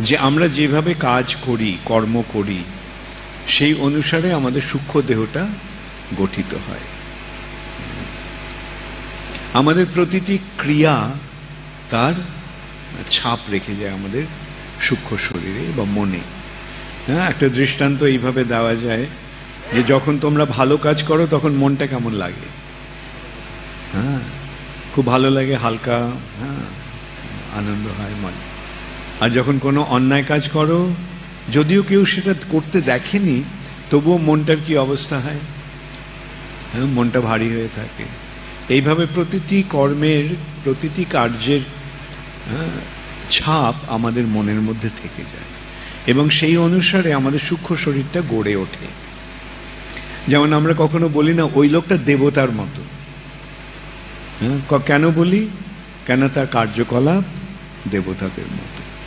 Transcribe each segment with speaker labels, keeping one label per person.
Speaker 1: যে আমরা যেভাবে কাজ করি, কর্ম করি, সেই অনুসারে আমাদের সূক্ষ্ম দেহটা গঠিত হয়। আমাদের প্রতিটি ক্রিয়া তার ছাপ রেখে যায় আমাদের সূক্ষ্ম শরীরে বা মনে। হ্যাঁ একটা দৃষ্টান্ত এইভাবে দেওয়া যায় যে যখন তোমরা ভালো কাজ করো তখন মনটা কেমন লাগে। হ্যাঁ খুব ভালো লাগে, হালকা হ্যাঁ আনন্দ হয় মন। আর যখন কোনো অন্যায় কাজ করো যদিও কেউ সেটা করতে দেখেনি তবুও মনটার কি অবস্থা হয়? হ্যাঁ মনটা ভারী হয়ে থাকে। এইভাবে প্রতিটি কর্মের প্রতিটি কার্যের হ্যাঁ, ছাপ আমাদের মনের মধ্যে থেকে যায়। এবং সেই অনুসারে আমাদের সূক্ষ্ম শরীরটা গড়ে ওঠে। যেমন আমরা কখনো বলি না ওই লোকটা দেবতার মতো। হ্যাঁ কেন বলি? কেন তার কার্যকলাপ? দেবতাদের মতো।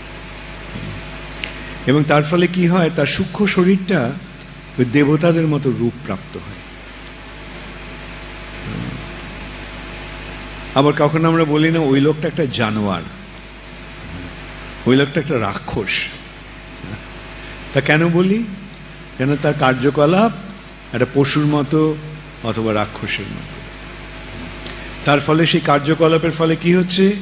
Speaker 1: এবং তার ফলে কি হয়, তার সূক্ষ্ম শরীরটা ওই দেবতাদের মতো রূপ প্রাপ্ত হয়। আবার কখনো আমরা বলি না, ওই লোকটা একটা জানোয়ার, ওই লোকটা একটা রাক্ষস। তা কেন বলি? কেন তার কার্যকলাপ একটা পশুর মতো অথবা রাক্ষসের মতো? তার ফলে সেই কার্যকলাপের ফলে কি হচ্ছে?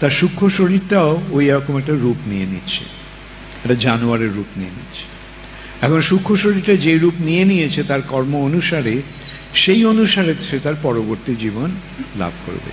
Speaker 1: তার সূক্ষ্ম শরীরটাও ওই রকম একটা রূপ নিয়ে নিচ্ছে। একটা জানোয়ারের রূপ নিয়ে নিচ্ছে এখন সূক্ষ্ম শরীরটা যে রূপ নিয়ে নিয়েছে তার কর্ম অনুসারে, সেই অনুসারে সে তার পরবর্তী জীবন লাভ করবে।